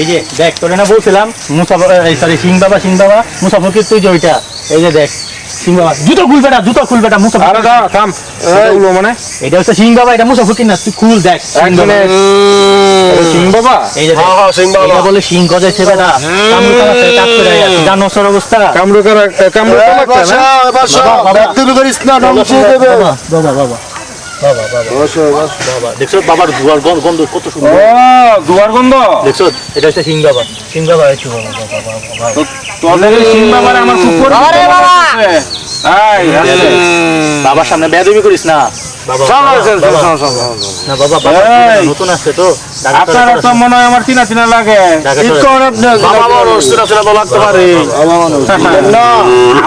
এই যে দেখ তোরে না বলছিলাম মুসাফর সরি সিং বাবা সিং বাবা মুসাফর তুই যে ওইটা? এই যে দেখ সিং বাবা জুতো খুলবে না জুতো খুলবে না মুসাফর আরে দা থাম। এগুলো মানে? এটা হচ্ছে সিং বাবা এটা মুসাফর কিনা তুই খুল দেখ সিং বাবা। এই যে হ্যাঁ হ্যাঁ সিং বাবা। এটা বলে সিং গজাইছে বেটা। কামড় কামাচ্ছে কাজ করে আছে। জানোস অবস্থা? করিস না? বাবা। বাবা বাবা। বাবা বসো বসো বাবা। দেখছ বাবার দুয়ার গন্ধ গন্ধ কত ও সুন্দর দুয়ার গন্ধ? দেখছ এটা হচ্ছে সিং বাবা সিং বাবা একটু বাবা বাবা বাবা বাবা। তোদের সিং বাবার আমার খুব পরিচিত বাবা রে বাবা। আছে। আয় আসছে বাবার সামনে বেয়াদবি করিস না। আপনার তো মনে হয় আমার চিনা চিনা লাগে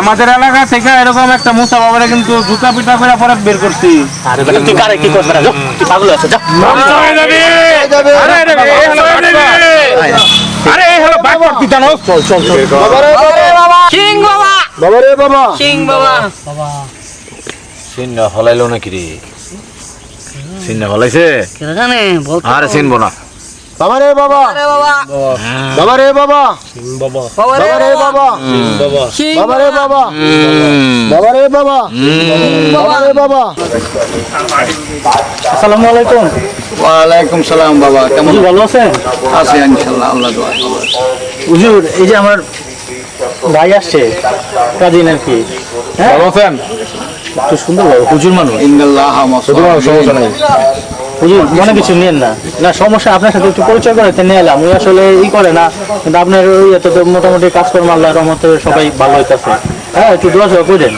আমাদের এলাকা থেকে এরকম একটা মুসা বাবারে কিন্তু জুতা পিটা করে পরে বের করছি আরে তুই তুই হলো তুই জানো চল চল চল বাবা সিং বাবা বাবা রে বাবা সিং বাবা চিহ্ন হলাইলো নাকি রে জানে বলতো আরে চিনবো না। বাবা। রে বাবা। বাবা। রে বাবা। বাবা। রে বাবা বাবা রে বাবা। বাবা রে বাবা। বাবা রে বাবা। আসসালামু আলাইকুম। ওয়ালাইকুম সালাম বাবা কেমন? ভালো আছেন? আছি ইনশাআল্লাহ আল্লাহ দোয়া হুজুর এই যে আমার ভাই আসছে কাজিন আর কি। হ্যাঁ? ভালো আছেন? একটু সুন্দর ভাবে হুজুর মানুষ। সমস্যা নাই। হুজুর মনে কিছু নেন না। না সমস্যা আপনার সাথে একটু পরিচয় করাতে নিয়ে এলাম। ওই আসলে ই করে না কিন্তু আপনার ওই এত তো মোটামুটি কাজকর্ম আল্লাহ রহমতে সবাই ভালো হইতেছে। হ্যাঁ একটু দোয়া করেন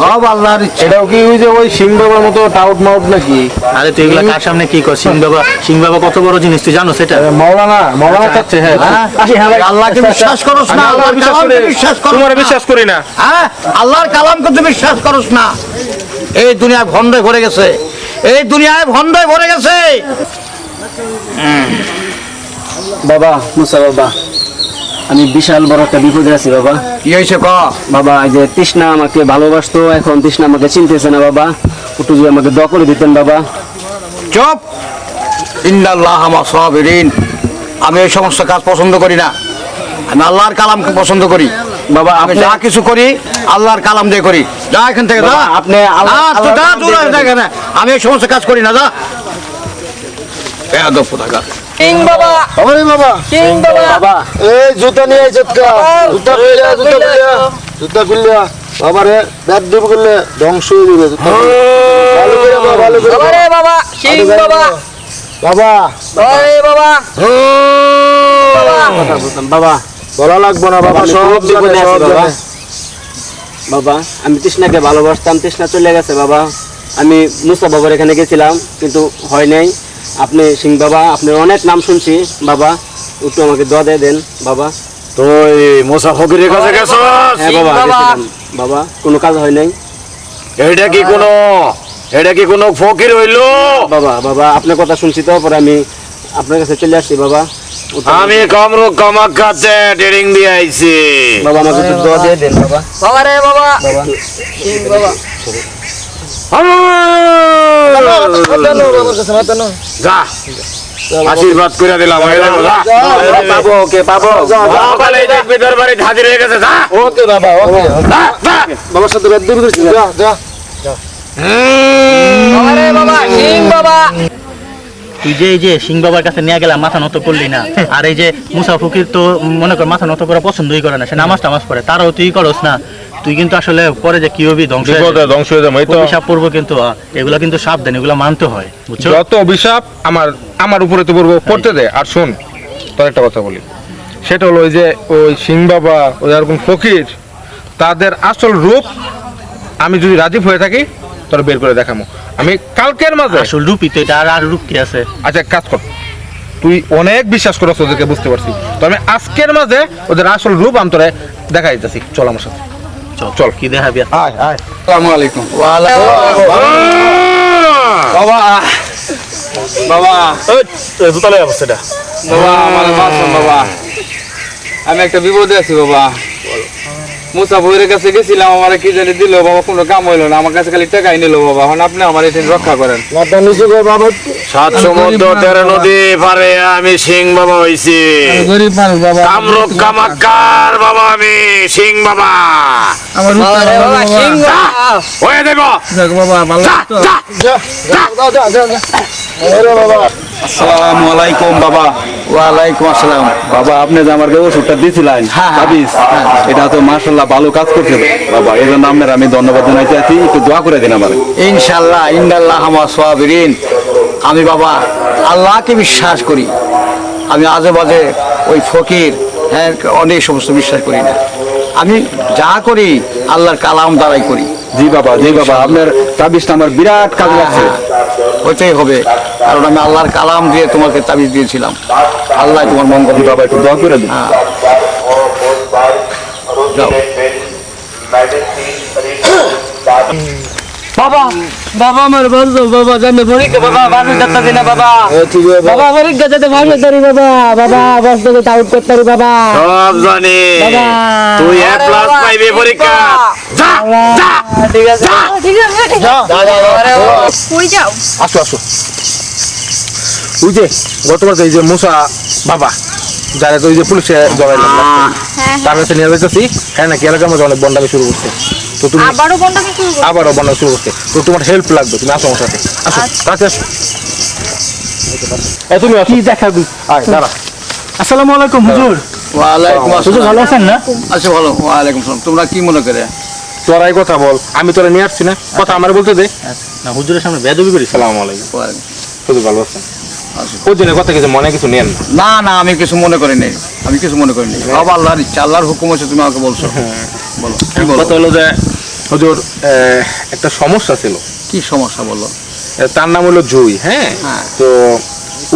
সব আল্লাহর এটাও কি ওই যে ওই সিং বাবার মতো টাউট মাউট নাকি? আরে তুই এগুলা কার সামনে কি কর সিং বাবা সিং বাবা কত বড় জিনিস তুই জানো সেটা? মাওলানা মাওলানা চাচ্ছে হ্যাঁ হ্যাঁ, হ্যাঁ ভাই। আল্লাহকে বিশ্বাস করস না আমি আল্লাহর আল্লাহর বিশ্বাস করি বিশ্বাস করস তোমার বিশ্বাস করি না। হ্যাঁ আল্লাহর কালামকে তুই বিশ্বাস করস না। এই দুনিয়ায় ভণ্ডে ভরে গেছে। এই দুনিয়ায় ভণ্ডে ভরে গেছে। বাবা মুসা বাবা। আমি বিশাল বড় একটা বিপদে আছি বাবা। কি হয়েছে ক? বাবা এই যে তৃষ্ণা আমাকে ভালোবাসতো এখন তৃষ্ণা আমাকে চিনতেছে না বাবা। একটু যদি আমাকে দোয়া করে দিতেন বাবা। চুপ! ইন্নাল্লাহ আমার সাবিরিন। আমি এই সমস্ত কাজ পছন্দ করি না। আমি আল্লাহর কালামকে পছন্দ করি। বাবা আমি যা কিছু করি আল্লাহর কালাম দিয়ে করি। যা এখান থেকে যা। আপনি আল্লাহ-। আমি এই সমস্ত কাজ করি না যা। বেয়াদব কোথাকার। সিং বাবা। বাবা বাবা। সিং বাবা। বাবা। এই জুতা নিয়ে আইছে কা জুতা জুতা জুতা খুললা। বাবা রে ব্যাট দিব করলে ধ্বংস হয়ে যাবে জুতা ভালো করে বাবা ভালো করে বাবা রে বাবা। বাবা। বাবা। বাবা। বাবা। বাবা বলা লাগবো না বাবা। আমি সব বিপদে আছি সব বাবা। বাবা আমি তৃষ্ণাকে ভালোবাসতাম তৃষ্ণা চলে গেছে বাবা। আমি মুসা বাবার এখানে গেছিলাম কিন্তু হয় নাই। আপনি সিং বাবা আপনার অনেক নাম শুনছি। বাবা একটু আমাকে দোয়া দিয়ে দেন বাবা। তুই মোসা ফকিরের কাছে গেছস? হ্যাঁ বাবা বাবা। গেছিলাম। বাবা কোনো কাজ হয় নাই? এটা কি কোনো এটা কি কোনো ফকির হইল? বাবা বাবা আপনার কথা শুনছি তো পরে আমি আপনার কাছে চলে আসছি বাবা। একটু- আমি কামরু কামাখ্যাতে ট্রেনিং দিয়ে আইছি। বাবা আমাকে একটু দোয়া দিয়ে দেন বাবা। বাবা রে বাবা। বাবা। সিং বাবা। যা আশীর্বাদ করে দিলাম। পাবো ওকে পাবো। সকালে দেখবি দরবারে হাজির হয়ে গেছে যা। ওকে বাবা ওকে। যা, যা। বাবার সাথে করছিস যা যা। বাবা রে বাবা সিং তুই যে এই যে সিং বাবার কাছে নিয়ে গেলাম মাথা নত করলি না। আর এই যে মুসা ফকির তো মনে কর মাথা নত করা পছন্দই করে না সে নামাজ টামাজ পড়ে তারও তুই করস না। তুই কিন্তু আসলে পরে যে কি হবি ধ্বংস ধ্বংস হয়ে যাবে তো। অভিশাপ পড়ব কিন্তু এগুলা কিন্তু সাবধান এগুলা মানতে হয় বুঝছ? যত অভিশাপ আমার আমার উপরে তো পড়ব পড়তে দে। আর শোন তোর একটা কথা বলি। সেটা হলো ওই যে ওই সিং বাবা ওই এরকম ফকির তাদের আসল রূপ আমি যদি রাজীব হয়ে থাকি তোর বের করে দেখামো। আমি কালকের মাঝে আসল রূপই তো এটা আর আর রূপ কি আছে? আচ্ছা কাজ কর। তুই অনেক বিশ্বাস করছ ওদেরকে বুঝতে পারছি। তো আমি আজকের মাঝে ওদের আসল রূপ আমি তোরে দেখাই দিতেছি চল আমার সাথে। চল চল কি দেখাবি? আয় আয়। আসসালামু আলাইকুম। বাবা। বাবা। জুতালে অবস্থাটা বাবা আমার বাবা। আমি একটা বিপদে আছি বাবা। মুসা বইয়ের কাছে গেছিলাম আমার কি জানি দিল বাবা কোনো কাম হইল না আমার কাছে খালি টাকাই নিল বাবা এখন আপনি আমার এটি রক্ষা করেন। সাত সমুদ্র তেরো নদী পারে আমি সিং বাবা হইছি। গরিব মানুষ বাবা। কামরূপ কামাক্কার বাবা আমি সিং বাবা। আমার সিং হয়ে দেব ভালো বাবা। আসসালামু আলাইকুম বাবা। ওয়ালাইকুম আসসালাম। বাবা আপনি যে আমাকে ওষুধটা দিয়েছিলেন তাবিজ এটা তো ভালো কাজ করছে। বাবা এই জন্য আপনার আমি ধন্যবাদ জানাইতে আছি একটু দোয়া করে দিন আমার। ইনশাল্লাহ ইন্দাল্লাহ আমার সোয়াবিরিন আমি বাবা আল্লাহকে বিশ্বাস করি। আমি আজে বাজে ওই ফকির হ্যাঁ অনেক সমস্ত বিশ্বাস করি না। আমি যা করি আল্লাহর কালাম দ্বারাই করি। জি বাবা জি বাবা আপনার তাবিজটা আমার বিরাট কাজে লাগছে। হতেই হবে। কারণ আমি আল্লাহর কালাম দিয়ে তোমাকে তাবিজ দিয়েছিলাম। আল্লাহ তোমার মঙ্গল বাবা একটু দোয়া করে দিন। বাবা বাবা আমার বন্ধু বাবা জানে পরীক্ষা বাবা ভালো বাবা। ঠিক আছে বাবা। বাবা পরীক্ষা যেতে ভালো করি বাবা। বাবা বস থেকে আউট করতে পারি বাবা। সব জানি। তুই এ প্লাস পাইবি পরীক্ষা। যা যা ঠিক আছে ঠিক আছে কই যাও? আসো আসো। ওই যে গতবার যে এই যে মুসা বাবা যারা তো ওই যে পুলিশে জড়াইলাম হ্যাঁ তার কাছে নিয়ে যাইতেছি। হ্যাঁ নাকি এলাকার মধ্যে অনেক বন্ডামি শুরু করছে। তো তুমি আবারও বন্ধকে শুরু আবারও বন্ডামি শুরু করছে। তো তোমার হেল্প লাগবে তুমি আসো আমার সাথে। আসো কাছে আসো। এ তুমি কি দেখাবি আয় দাঁড়া। আসসালামু আলাইকুম হুজুর। ওয়ালাইকুম আসসালাম। ভালো আছেন না? আচ্ছা ভালো ওয়ালাইকুম আসসালাম। তোমরা কি মনে করে? তোরাই কথা বল। আমি তোরা নিয়ে আসছি না। কথা আমার বলতে দে। না হুজুরের সামনে বেদবি করি সালাম আলাইকুম। ওয়ালাইকুম। শুধু ভালো আছেন? কথা কিছু মনে কিছু নেন? না না আমি কিছু মনে করি নাই। আমি কিছু মনে করি নাই। আল্লাহর ইচ্ছা আল্লাহর হুকুম আছে তুমি আমাকে বলছো। বলো কথা হলো যে হুজুর আহ, একটা সমস্যা ছিল। কি সমস্যা বলো? তার নাম হলো জুই হ্যাঁ? হ্যাঁ। তো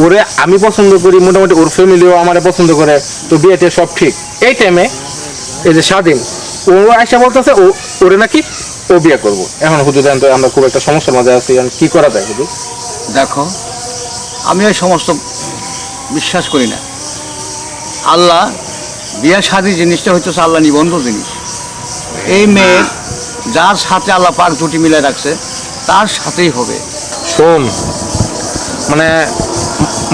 ওরে আমি পছন্দ করি মোটামুটি ওর ফ্যামিলিও আমারে পছন্দ করে তো বিয়েতে সব ঠিক। এই টাইমে এই যে স্বাধীন ও আয়সা বলতেছে ও ওরে নাকি ও বিয়ে করব। এখন হুজুর আমরা খুব একটা সমস্যার মাঝে আছি কি করা যায় হুজুর? দেখো আমি ওই সমস্ত বিশ্বাস করি না। আল্লাহ বিয়া শাদী জিনিসটা হচ্ছে আল্লাহ নিবন্ধ জিনিস। এই মেয়ে যার সাথে আল্লাহ পাক জুটি মিলে রাখছে তার সাথেই হবে। শোন মানে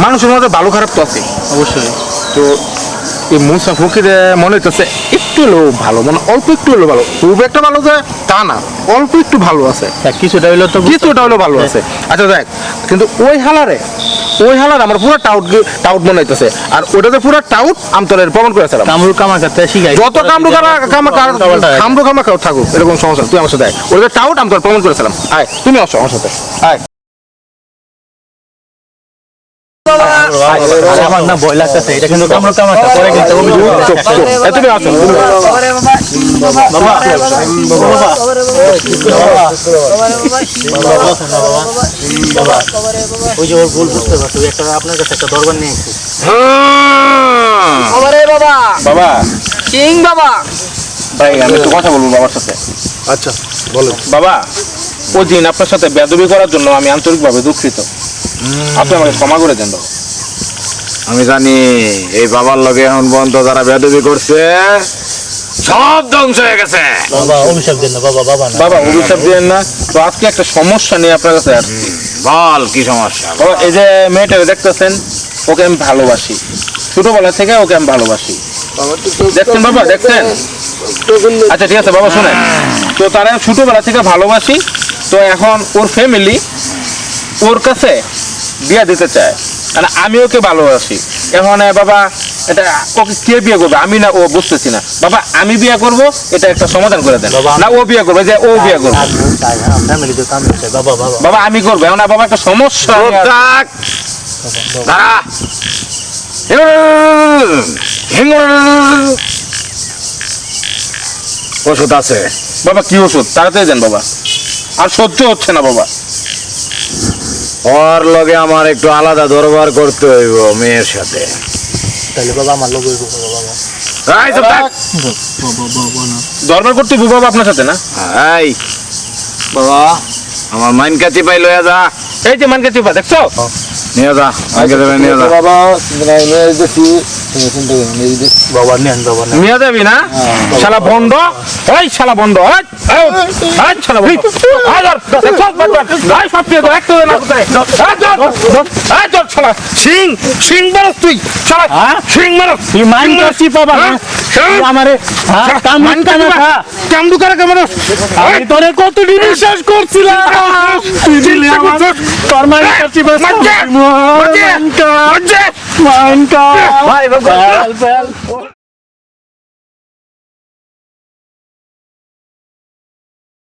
মানুষের মধ্যে ভালো খারাপ তো আছে অবশ্যই। তো এই মুসা ফকিরে মনে হইতেছে একটু হলেও ভালো মানে অল্প একটু হলেও ভালো। খুব একটা ভালো যে তা না অল্প একটু ভালো আছে। তা কিছুটা হইল তো কিছুটা হলেও ভালো আছে। আচ্ছা দেখ কিন্তু ওই হালারে ওই হালার আমার পুরো টাউট টাউট মনে হইতেছে। আর ওটাতে পুরো টাউট আমতলের প্রমাণ করেছিলাম কামরু কামা কাতে শিখাই। যত কামরু কামা কামা কামরু কামা থাকুক এরকম সমস্যা তুই আমার সাথে আয়। ওটাতে টাউট আমতল প্রমাণ করেছিলাম আয় তুমি আসো আমার সাথে। আয়। আমার না ভয় লাগতেছে এটা কিন্তু পরে কিন্তু তুমি আসো ওই যে ওর ভুল বুঝতে পারছ একটা আপনার কাছে একটা দরবার নিয়ে এসেছি বাবা বাবা সিং বাবা ভাই আমি কথা বলব বাবার সাথে আচ্ছা বলো বাবা দিন আপনার সাথে বেদবি করার জন্য আমি আন্তরিকভাবে দুঃখিত। আপনি আমাকে ক্ষমা করে দেন বাবা। আমি জানি এই বাবার লগে এখন বন্ধ যারা বেদবি করছে সব ধ্বংস হয়ে গেছে। বাবা অভিশাপ দেন না বাবা বাবা বাবা অভিশাপ দিয়েন না। তো আজকে একটা সমস্যা নিয়ে আপনার কাছে আসছি বল কি সমস্যা? বাবা এই যে মেয়েটা দেখতেছেন ওকে আমি ভালোবাসি। ছোটবেলা থেকে ওকে আমি ভালোবাসি। দেখছেন বাবা দেখছেন? আচ্ছা ঠিক আছে বাবা শুনেন। তো তারা ছোটবেলা থেকে ভালোবাসি তো এখন ওর ফ্যামিলি ওর কাছে বিয়ে দিতে চায়। মানে আমি ওকে ভালোবাসি এখন বাবা এটা ওকে কে বিয়ে করবে? আমি না ও বুঝতেছি না। বাবা আমি বিয়ে করব এটা একটা সমাধান করে দেন। বাবা, না ও বিয়ে করবে যে ও বিয়ে করবে। কাম হচ্ছে বাবা আমি করব। এখন না বাবা একটা সমস্যা ওষুধ আছে। বাবা কি ওষুধ? তাড়াতাড়ি দেন বাবা। আর সহ্য হচ্ছে না বাবা। ওর লগে আমার একটু আলাদা দরবার করতে হইব মেয়ের সাথে। তাহলে বাবা আমার লগে হইব বাবা। এই, সব থাক। দরবার করতে হইবো বাবা আপনার সাথে না? এই। বাবা। আমার মাইন কাচি পাই লয়া যা। এই যে মানকে চিপা দেখছ? নিয়ে যা আগে দেবে নিয়ে যা। বাবা বাবা নেন বাবা নিয়ে যাবি না? শালা বন্ধ? এই শালা বন্ধ শালা বন্ধ। সিং সিং মারস তুই শালা সিং মারস। করছি বাবা আমারে হ্যাঁ, খা। করে আমি তোরে কত দিন বিশ্বাস করছিলাম? তুই দিলি আমার তোর মান করছি বাস মানকা মানকা ভাই বাবা